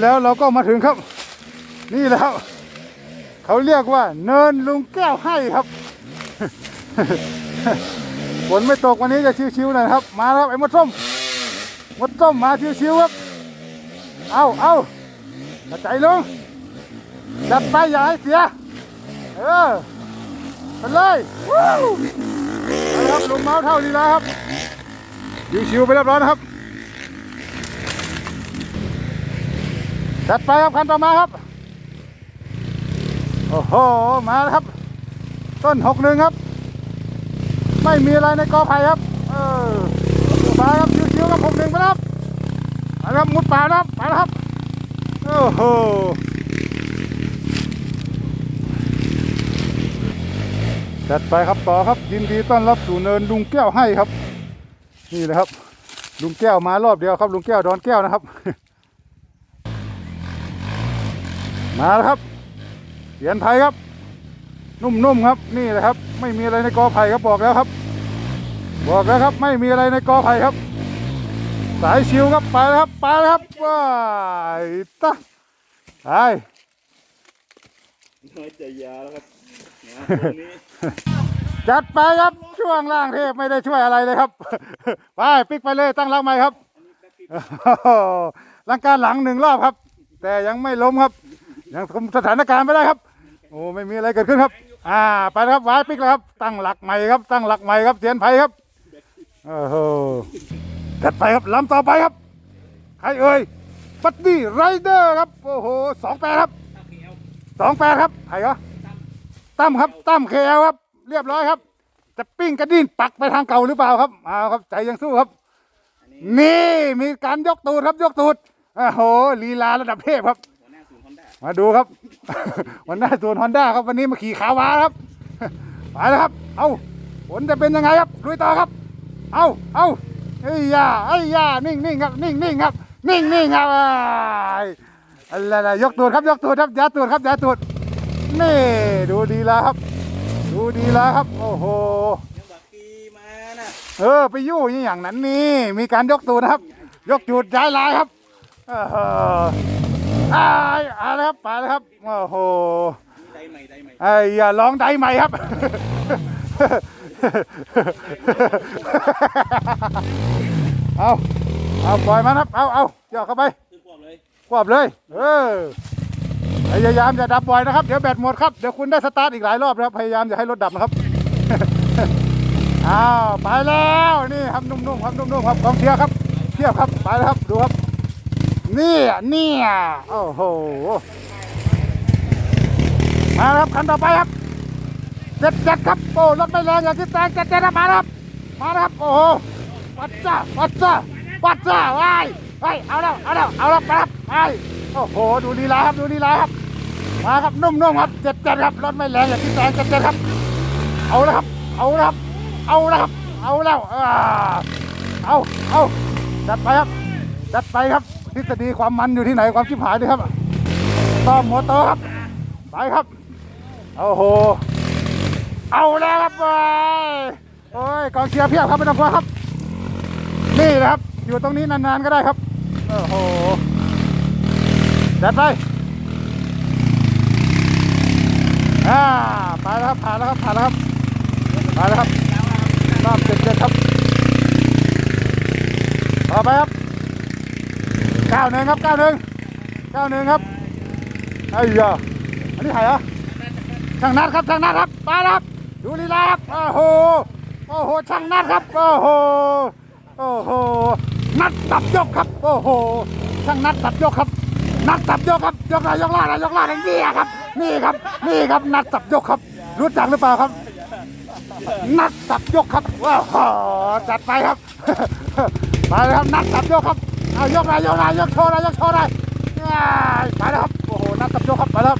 แล้วเราก็มาถึงครับ นี่แล้วเขาเรียกว่าเนินลุงแก้วให้ครับฝนไม่ตกวันนี้จะชิวๆหน่อยครับ มาแล้วครับไอ้มดส้มมดส้มมาชิวๆครับ เอาเอาใจลงจัดไปอย่าให้เสียเออไปเลยวู้ไปครับลุงเมาเท่านี้แล้วครับชิวๆไปเรียบร้อยนะครับ จัดไปครับคันต่อมาครับ โอ้โห มาครับ ต้นหกหนึ่งครับ ไม่มีอะไรในกอไผ่ครับ เออมาครับชิวๆครับหกหนึ่งไปครับไปครับมุดป่านะครับไปครับ โอ้โหจัดไปครับต่อครับยินดีต้อนรับสู่เนินลุงแก้วให้ครับ นี่เลยครับ ลุงแก้วมารอบเดียวครับ ลุงแก้วดอนแก้วนะครับ มาแล้วครับเสียนไผ่ครับ นุ่มๆครับ นี่แหละครับ ไม่มีอะไรในกอไผ่ครับบอกแล้วครับ บอกแล้วครับไม่มีอะไรในกอไผ่ครับ สายชิวครับไปแล้วครับไปแล้วครับว้ายตะไปน้อยใจยาแล้วครับนะตรงนี้จัดไปครับช่วงล่างเทพไม่ได้ช่วยอะไรเลยครับ ไปปิกไปเลยตั้งรักใหม่ครับโอ้โหลังการหลังหนึ่งรอบครับ แต่ยังไม่ล้มครับ ยังคุมสถานการณ์ไม่ได้ครับ โอ้ไม่มีอะไรเกิดขึ้นครับ อ่าไปครับวายปิกแล้วครับ ตั้งหลักใหม่ครับ ตั้งหลักใหม่ครับเทียนไผ่ครับโอ้โหจัดไปครับลำต่อไปครับใครเอ่ยบัดดี้ไรเดอร์ครับโอ้โหสองแปดครับสองแปดครับใครก็ตั้มครับตั้มเคลครับ เรียบร้อยครับ จะปิ้งกระดิ่งปักไปทางเก่าหรือเปล่าครับเอาครับใจยังสู้ครับ นี่มีการยกตูดครับยกตูดโอ้โหลีลาระดับเทพครับ มาดูครับ วันหน้าส่วนฮอนด้าครับวันนี้มาขี่ขาวาครับไปแล้วครับ เอาผลจะเป็นยังไงครับลุยต่อครับ เอาเอาไอ้ยาไอ้ยานิ่งนิ่งครับ นิ่งนิ่งครับ นิ่งนิ่งครับอ้ายอะไรยกตูดครับ ยกตูดครับยาตูดครับยาตูดนี่ดูดีแล้วครับ ดูดีแล้วครับ โอ้โหเออไปยู่อย่างนั้นนี่ มีการยกตูดนะครับ ยกจูดย้ายลายครับเออ อายเอะไรครับไปแล้วครับโอ้โหนี่ได้ใหม่ได้ใหม่ไอ้อย่าร้องได้ใหม่ครับ เอาเอาปล่อยมันครับ เอาเอาเจาะเข้าไปคือพวกเลยควบเลยเออพยายามอย่าดับบ่อยนะครับ เดี๋ยวแบตหมดครับเดี๋ยวคุณได้สตาร์ทอีกหลายรอบนะครับพยายามอย่าให้รถดับนะครับอ้าวไปแล้วนี่ครับนุ่มๆครับนุ่มๆครับกองเชียร์ครับเทียบครับไปแล้วครับดูครับ นี่นี่โอ้โห มาครับคันต่อไปครับเจ็ดเจ็ดครับโอ้รถไม่แรงอย่างที่แตงเจ็ดเจ็ดมาครับมาครับโอ้โหวัดจ้าวัดจ้าวัดจ้าว้ายไปเอาแล้วเอาแล้วเอาแล้วไปครับไปโอ้โหดูลีลาครับดูลีลาครับมาครับนุ่มๆครับเจ็ดเจ็ดครับรถไม่แรงอย่างที่แตงเจ็ดเจ็ดครับ เอาแล้วครับ เอาแล้วครับเอาแล้วครับเอาแล้วเอาเอาจัดไปครับจัดไปครับ ทฤษฎีความมันอยู่ที่ไหนความชิบหายด้วยครับต้อมมอเตอร์ครับไปครับโอ้โหเอาแล้วครับไปโอ้ยกองเชียร์เพียบครับไม่ต้องกลัวครับ นี่แหละครับ อยู่ตรงนี้นานๆก็ได้ครับโอ้โหจัดไปอ่าไปแล้วครับผ่านแล้วครับผ่านแล้วครับมาแล้วครับรอบเจ็ดเจ็ดครับต่อไปครับ เก้าหนึ่งครับเก้าหนึ่งเก้าหนึ่งครับไอ้ยาอันนี้ใครอะช่างนัดครับช่างนัดครับมาครับดูลีลาครับโอ้โหโอ้โหช่างนัดครับโอ้โหโอ้โหนัดตับยกครับโอ้โหช่างนัดตับยกครับ นัดตับยกครับยกอะไรยกล่าอะไรยกล่าอะไรนี่ครับ นี่ครับนี่ครับนัดตับยกครับ รู้จักหรือเปล่าครับ นัดตับยกครับว้าวจัดไปครับไปครับนัดตับยกครับ เอายกอะไรยกอะไรยกโชว์เลยยกโชว์อะไรง่ายไปแล้วครับ โอ้โหนัดตับยกครับ ไปแล้ว